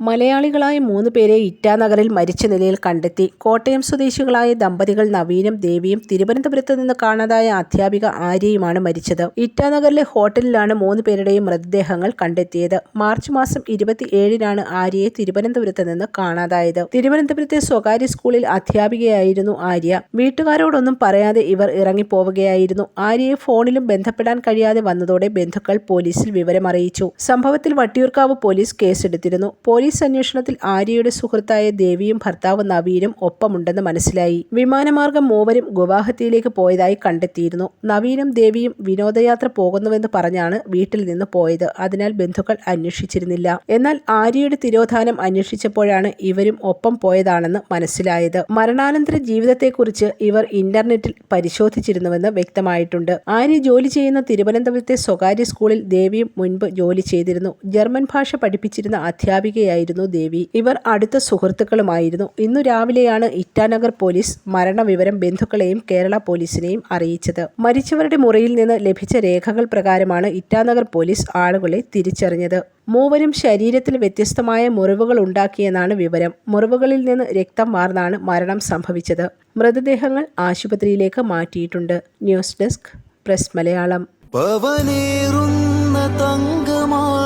മലയാളികളായ മൂന്ന് പേരെ ഇറ്റാനഗറിൽ മരിച്ച നിലയിൽ കണ്ടെത്തി. കോട്ടയം സ്വദേശികളായ ദമ്പതികൾ നവീനും ദേവിയും തിരുവനന്തപുരത്ത് നിന്ന് കാണാതായ അധ്യാപിക ആര്യയുമാണ് മരിച്ചത്. ഇറ്റാനഗറിലെ ഹോട്ടലിലാണ് മൂന്ന് പേരുടെയും മൃതദേഹങ്ങൾ കണ്ടെത്തിയത്. മാർച്ച് മാസം ഇരുപത്തിഏഴിനാണ് ആര്യയെ തിരുവനന്തപുരത്ത് നിന്ന് കാണാതായത്. തിരുവനന്തപുരത്തെ സ്വകാര്യ സ്കൂളിൽ അധ്യാപികയായിരുന്നു ആര്യ. വീട്ടുകാരോടൊന്നും പറയാതെ ഇവർ ഇറങ്ങിപ്പോവുകയായിരുന്നു. ആര്യയെ ഫോണിലും ബന്ധപ്പെടാൻ കഴിയാതെ വന്നതോടെ ബന്ധുക്കൾ പോലീസിൽ വിവരമറിയിച്ചു. സംഭവത്തിൽ വട്ടിയൂർക്കാവ് പോലീസ് കേസെടുത്തിരുന്നു. പോലീസ് അന്വേഷണത്തിൽ ആര്യയുടെ സുഹൃത്തായ ദേവിയും ഭർത്താവ് നവീനും ഒപ്പമുണ്ടെന്ന് മനസ്സിലായി. വിമാനമാർഗം മൂവരും ഗുവാഹത്തിയിലേക്ക് പോയതായി കണ്ടെത്തിയിരുന്നു. നവീനും ദേവിയും വിനോദയാത്ര പോകുന്നുവെന്ന് പറഞ്ഞാണ് വീട്ടിൽ നിന്ന് പോയത്. അതിനാൽ ബന്ധുക്കൾ അന്വേഷിച്ചിരുന്നില്ല. എന്നാൽ ആര്യയുടെ തിരോധാനം അന്വേഷിച്ചപ്പോഴാണ് ഇവരും ഒപ്പം പോയതാണെന്ന് മനസ്സിലായത്. മരണാനന്തര ജീവിതത്തെക്കുറിച്ച് ഇവർ ഇന്റർനെറ്റിൽ പരിശോധിച്ചിരുന്നുവെന്ന് വ്യക്തമായിട്ടുണ്ട്. ആര്യ ജോലി ചെയ്യുന്ന തിരുവനന്തപുരത്തെ സ്വകാര്യ സ്കൂളിൽ ദേവിയും മുൻപ് ജോലി ചെയ്തിരുന്നു. ജർമ്മൻ ഭാഷ പഠിപ്പിച്ചിരുന്ന അധ്യാപികയായിരുന്നു ദേവി. ഇവർ അടുത്ത സുഹൃത്തുക്കളുമായിരുന്നു. ഇന്നു രാവിലെയാണ് ഇറ്റാനഗർ പോലീസ് മരണവിവരം ബന്ധുക്കളെയും കേരള പോലീസിനെയും അറിയിച്ചത്. മരിച്ചവരുടെ മുറിയിൽ നിന്ന് ലഭിച്ച രേഖകൾ പ്രകാരമാണ് ഇറ്റാനഗർ പോലീസ് ആളുകളെ തിരിച്ചറിഞ്ഞത്. മൂവരും ശരീരത്തിൽ വ്യത്യസ്തമായ മുറിവുകൾ ഉണ്ടാക്കിയെന്നാണ് വിവരം. മുറിവുകളിൽ നിന്ന് രക്തം വാർന്നാണ് മരണം സംഭവിച്ചത്. മൃതദേഹങ്ങൾ ആശുപത്രിയിലേക്ക് മാറ്റിയിട്ടുണ്ട്. ന്യൂസ് ഡെസ്ക് പ്രസ് മലയാളം പവനേറുന്ന തങ്കമാണു